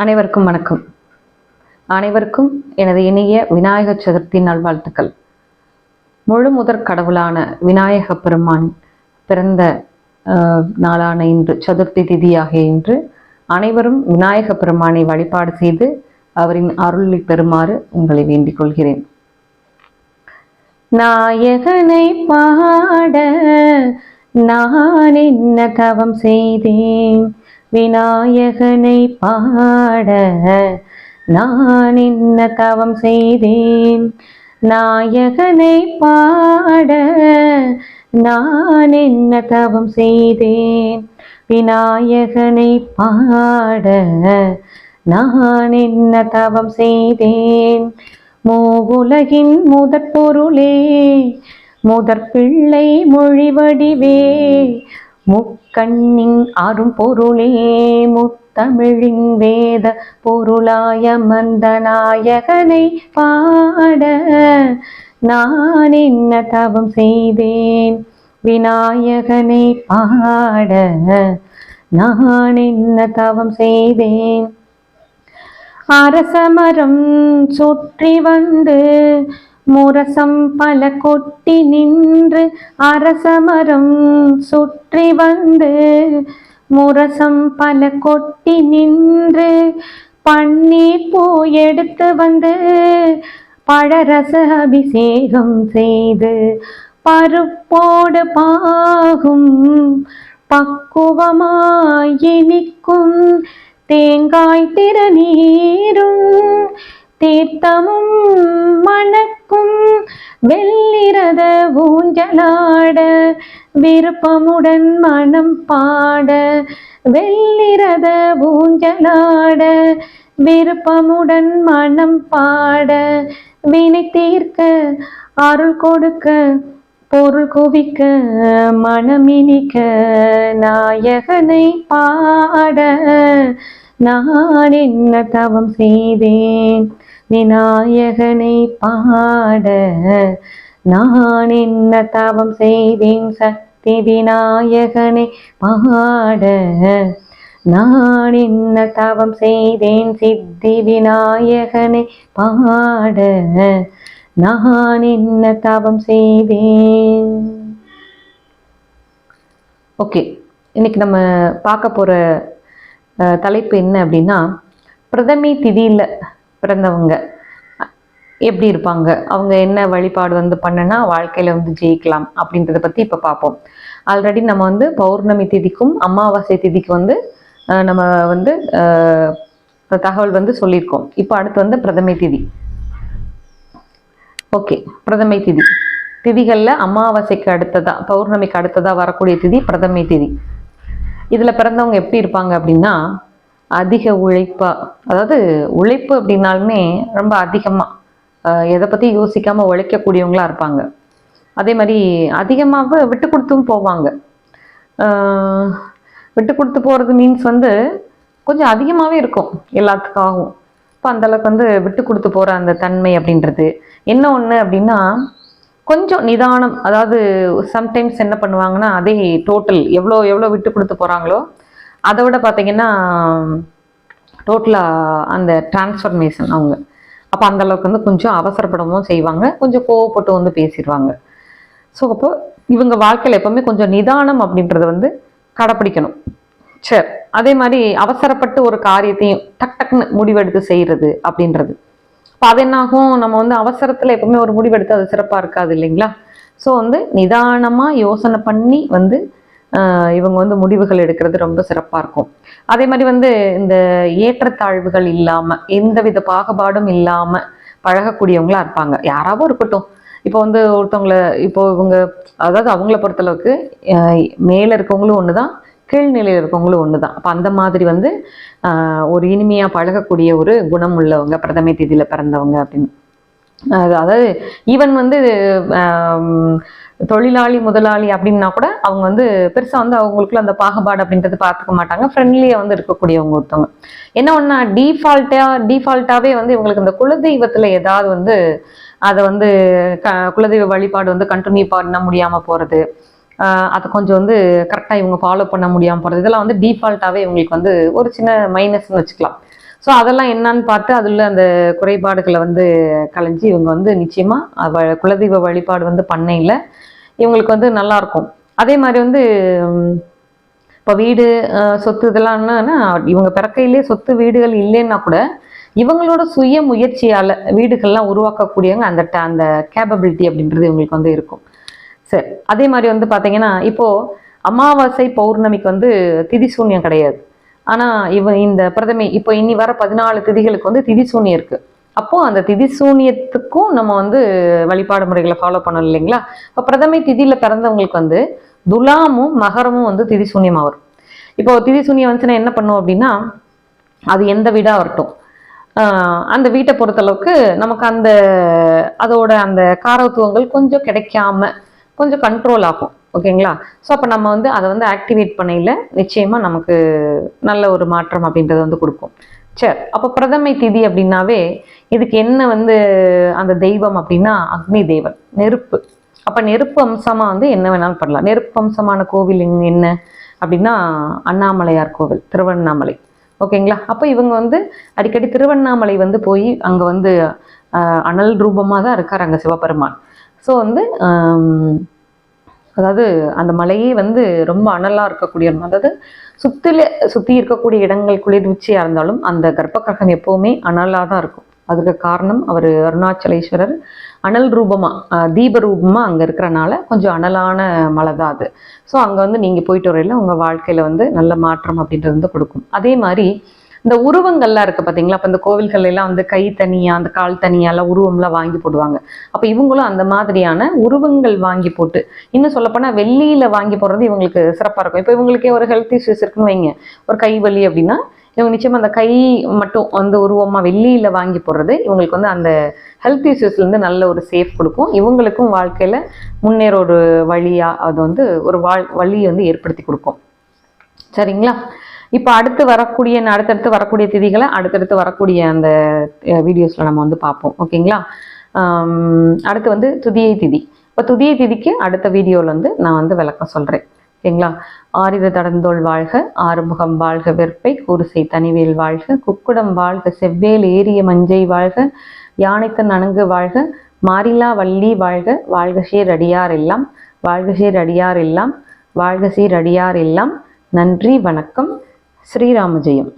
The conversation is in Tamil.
அனைவருக்கும் வணக்கம். அனைவருக்கும் எனது இனிய விநாயகர் சதுர்த்தி நல்வாழ்த்துக்கள். முழு முதற் கடவுளான விநாயக பெருமான் பிறந்த நாளான இன்று சதுர்த்தி திதியாகிய இன்று அனைவரும் விநாயக பெருமானை வழிபாடு செய்து அவரின் அருளை பெறுமாறு உங்களை வேண்டிக் கொள்கிறேன். நாயகனை பாட நான் என்ன தவம் செய்தேன்? விநாயகனை பாட நான் என்ன தவம் செய்தேன்? நாயகனை பாட நான் என்ன தவம் செய்தேன்? விநாயகனை பாட நான் என்ன தவம் செய்தேன்? மூவுலகின் முதற் பொருளே முதற் பிள்ளை மொழிவடிவே முக்கண்ணின் அரும் பொருளே முத்தமிழின் வேத பொருளாய மந்தநாயகனை பாட நான் என்ன தவம் செய்தேன் விநாயகனை பாட நான் என்ன தவம் செய்தேன் அரசமரம் சுற்றி வந்து முரசம் பல கொட்டி நின்று அரசமரம் சுற்றி வந்து முரசம் பல கொட்டி நின்று பன்னீர் பூ எடுத்து வந்து பழரச அபிஷேகம் செய்து பருப்போடு பாகும் பக்குவமாயினிக்கும் தேங்காய் திறநீரும் தீர்த்தமும் மணக்கும் வெள்ளிரத ஊஞ்சலாட விருப்பமுடன் மனம் பாட வெள்ளிரத ஊஞ்சலாட விருப்பமுடன் மனம் பாட வினை தீர்க்க அருள் கொடுக்க பொருள் குவிக்க மனமினிக்க நாயகனை பாட. நான் என்ன தவம் செய்தேன்? விநாயகனை பாட நான் என்ன தவம் செய்தேன்? சக்தி விநாயகனை பாட நான் என்ன தவம் செய்தேன்? சித்தி விநாயகனை பாட நான் என்ன தவம் செய்தேன்? ஓகே இன்னைக்கு நம்ம பார்க்க போகிற தலைப்பு என்ன அப்படின்னா பிரதமை திதியில் பிறந்தவங்க எப்படி இருப்பாங்க? அவங்க என்ன வழிபாடு வந்து பண்ணுனா வாழ்க்கையில் வந்து ஜெயிக்கலாம் அப்படின்றத பற்றி இப்போ பார்ப்போம் ஆல்ரெடி நம்ம வந்து பௌர்ணமி திதிக்கும் அமாவாசை திதிக்கு வந்து நம்ம வந்து தகவல் வந்து சொல்லியிருக்கோம். இப்போ அடுத்து வந்து பிரதமை திதி. ஓகே பிரதமை திதி. திதிகளில் அமாவாசைக்கு அடுத்ததா பௌர்ணமிக்கு அடுத்ததா வரக்கூடிய திதி பிரதமை திதி. இதில் பிறந்தவங்க எப்படி இருப்பாங்க அப்படின்னா அதிக உழைப்பாக அதாவது உழைப்பு அப்படின்னாலுமே ரொம்ப அதிகமாக எதை பற்றி யோசிக்காமல் உழைக்கக்கூடியவங்களா இருப்பாங்க. அதே மாதிரி அதிகமாக விட்டு கொடுத்தும் போவாங்க. விட்டு கொடுத்து போகிறது மீன்ஸ் வந்து கொஞ்சம் அதிகமாகவே இருக்கும் எல்லாத்துக்காகவும். இப்போ அந்தளவுக்கு வந்து விட்டு கொடுத்து போகிற அந்த தன்மை அப்படின்றது. என்ன ஒன்று அப்படின்னா கொஞ்சம் நிதானம் அதாவது சம்டைம்ஸ் என்ன பண்ணுவாங்கன்னா அதே டோட்டல் எவ்வளோ எவ்வளோ விட்டு கொடுத்து போகிறாங்களோ அதை விட பார்த்திங்கன்னா டோட்டலாக அந்த டிரான்ஸ்ஃபர்மேஷன் அவங்க. அப்போ அந்தளவுக்கு வந்து கொஞ்சம் அவசரப்படவும் செய்வாங்க. கொஞ்சம் கோவப்பட்டு வந்து பேசிடுவாங்க. ஸோ அப்போ இவங்க வாழ்க்கையில் எப்போவுமே கொஞ்சம் நிதானம் அப்படின்றத வந்து கடைப்பிடிக்கணும். சரி அதே மாதிரி அவசரப்பட்டு ஒரு காரியத்தையும் டக் டக்குன்னு முடிவெடுத்து செய்கிறது அப்படின்றது. இப்போ அது என்னாகும் நம்ம வந்து அவசரத்தில் எப்பவுமே ஒரு முடிவெடுத்து அது சிறப்பாக இருக்காது இல்லைங்களா? ஸோ வந்து நிதானமாக யோசனை பண்ணி வந்து இவங்க வந்து முடிவுகள் எடுக்கிறது ரொம்ப சிறப்பாக இருக்கும். அதே மாதிரி வந்து இந்த ஏற்றத்தாழ்வுகள் இல்லாமல் எந்தவித பாகுபாடும் இல்லாமல் பழகக்கூடியவங்களா இருப்பாங்க. யாராவும் இருக்கட்டும். இப்போ வந்து ஒருத்தவங்கள இப்போ இவங்க அதாவது அவங்கள பொறுத்தளவுக்கு மேலே இருக்கவங்களும் ஒன்று தான் கீழ்நிலையில் இருக்கவங்களும் ஒன்று தான் அப்போ அந்த மாதிரி வந்து ஒரு இனிமையாக பழகக்கூடிய ஒரு குணம் உள்ளவங்க பிரதமை தேதியில் பிறந்தவங்க அப்படின்னு. அதாவது ஈவன் வந்து தொழிலாளி முதலாளி அப்படின்னா கூட அவங்க வந்து பெருசாக வந்து அவங்களுக்குள்ள அந்த பாகுபாடு அப்படின்றது பார்த்துக்க மாட்டாங்க. ஃப்ரெண்ட்லியாக வந்து இருக்கக்கூடியவங்க ஒருத்தவங்க. என்ன ஒன்றா டீஃபால்ட்டாக டீஃபால்ட்டாகவே வந்து இவங்களுக்கு இந்த குலதெய்வத்தில் ஏதாவது வந்து அதை வந்து க குலதெய்வ வழிபாடு வந்து கண்டினியூ பண்ண முடியாமல் போகிறது அதை கொஞ்சம் வந்து கரெக்டாக இவங்க ஃபாலோ பண்ண முடியாமல் போகிறது இதெல்லாம் வந்து டீஃபால்ட்டாகவே இவங்களுக்கு வந்து ஒரு சின்ன மைனஸ்னு வச்சுக்கலாம். ஸோ அதெல்லாம் என்னன்னு பார்த்து அதில் அந்த குறைபாடுகளை வந்து கலைஞ்சி இவங்க வந்து நிச்சயமாக குலதெய்வ வழிபாடு வந்து பண்ணையில் இவங்களுக்கு வந்து நல்லாயிருக்கும் அதே மாதிரி வந்து இப்போ வீடு சொத்து இதெல்லாம் என்னன்னா இவங்க பிறக்கையிலே சொத்து வீடுகள் இல்லைன்னா கூட இவங்களோட சுய முயற்சியால் வீடுகள்லாம் உருவாக்கக்கூடியவங்க அந்த அந்த கேப்பபிலிட்டி அப்படின்றது இவங்களுக்கு வந்து இருக்கும். சரி அதே மாதிரி வந்து பார்த்தீங்கன்னா இப்போது அமாவாசை பௌர்ணமிக்கு வந்து திதி சூன்யம் கிடையாது. ஆனால் இவ இந்த பிரதமை இப்போ இனி வர பதினாலு திதிகளுக்கு வந்து திதி சூன்யம் இருக்குது அப்போது அந்த திதி சூன்யத்துக்கும் நம்ம வந்து வழிபாடு முறைகளை ஃபாலோ பண்ணணும் இல்லைங்களா? இப்போ பிரதமை திதியில் பிறந்தவங்களுக்கு வந்து துலாமும் மகரமும் வந்து திதி சூன்யமாக வரும். இப்போ திதி சூன்யம் வந்துச்சுன்னா என்ன பண்ணும் அப்படின்னா அது எந்த வீடாக வரட்டும் அந்த வீட்டை பொறுத்தளவுக்கு நமக்கு அந்த அதோட அந்த காரத்துவங்கள் கொஞ்சம் கிடைக்காம கொஞ்சம் கண்ட்ரோல் ஆகும் ஓகேங்களா? ஸோ அப்போ நம்ம வந்து அதை வந்து ஆக்டிவேட் பண்ணையில் நிச்சயமாக நமக்கு நல்ல ஒரு மாற்றம் அப்படின்றத வந்து கொடுக்கும். சரி அப்போ பிரதமை திதி அப்படின்னாவே இதுக்கு என்ன வந்து அந்த தெய்வம் அப்படின்னா அக்னி தேவன் நெருப்பு. அப்போ நெருப்பு அம்சமாக வந்து என்ன வேணாலும் பண்ணலாம். நெருப்பு அம்சமான கோவில் என்ன அப்படின்னா அண்ணாமலையார் கோவில் திருவண்ணாமலை. ஓகேங்களா? அப்போ இவங்க வந்து அடிக்கடி திருவண்ணாமலை வந்து போய் அங்கே வந்து அனல் ரூபமாக தான் இருக்கார் அங்கே சிவபெருமான். ஸோ வந்து அதாவது அந்த மலையே வந்து ரொம்ப அனலாக இருக்கக்கூடிய அதாவது சுற்றில சுற்றி இருக்கக்கூடிய இடங்கள் குளிர்ச்சியாக இருந்தாலும் அந்த கர்ப்பகிரகம் எப்போவுமே அனலாக தான் இருக்கும். அதுக்கு காரணம் அவர் அருணாச்சலேஸ்வரர். அனல் ரூபமாக தீப ரூபமாக அங்கே இருக்கிறனால கொஞ்சம் அனலான மலை தான் அது. ஸோ அங்கே வந்து நீங்கள் போயிட்டு வரையில உங்கள் வாழ்க்கையில் வந்து நல்ல மாற்றம் அப்படின்றது வந்து கொடுக்கும். அதே மாதிரி இந்த உருவங்கள்லாம் இருக்குது பார்த்தீங்களா அப்போ இந்த கோவில்கள் எல்லாம் வந்து கை தனியாக அந்த கால் தனியாலாம் உருவம்லாம் வாங்கி போடுவாங்க. அப்போ இவங்களும் அந்த மாதிரியான உருவங்கள் வாங்கி போட்டு இன்னும் சொல்லப்போனால் வெள்ளியில் வாங்கி போடுறது இவங்களுக்கு சிறப்பாக இருக்கும். இப்போ இவங்களுக்கே ஒரு ஹெல்த் இஷ்யூஸ் இருக்குன்னு வைங்க. ஒரு கை வலி அப்படின்னா இவங்க நிச்சயமாக அந்த கை மட்டும் அந்த உருவமாக வெள்ளியில் வாங்கி போடுறது இவங்களுக்கு வந்து அந்த ஹெல்த் இஷ்யூஸ்லேருந்து நல்ல ஒரு சேஃப் கொடுக்கும். இவங்களுக்கும் வாழ்க்கையில் முன்னேற ஒரு வழியாக அது வந்து ஒரு வாழ் வழியை வந்து ஏற்படுத்தி கொடுக்கும். சரிங்களா? இப்போ அடுத்து வரக்கூடிய அடுத்தடுத்து வரக்கூடிய திதிகளை அடுத்தடுத்து வரக்கூடிய அந்த வீடியோஸில் நம்ம வந்து பார்ப்போம். ஓகேங்களா? அடுத்து வந்து துதியை திதி. இப்போ துதியை திதிக்கு அடுத்த வீடியோவில் வந்து நான் வந்து விளக்கம் சொல்கிறேன் ஓகேங்களா? ஆரித தடந்தோள் வாழ்க ஆறுமுகம் வாழ்க வெற்பை கூறுசை தனிவேல் வாழ்க குக்குடம் வாழ்க செவ்வேல் ஏரிய மஞ்சை வாழ்க யானைத்தன் அணங்கு வாழ்க மாரிலா வள்ளி வாழ்க வாழ்க சீர் அடியார் எல்லாம் வாழ்க சீர் அடியார் எல்லாம் வாழ்க சீர் அடியார் எல்லாம் நன்றி வணக்கம். శ్రీరామ జయం.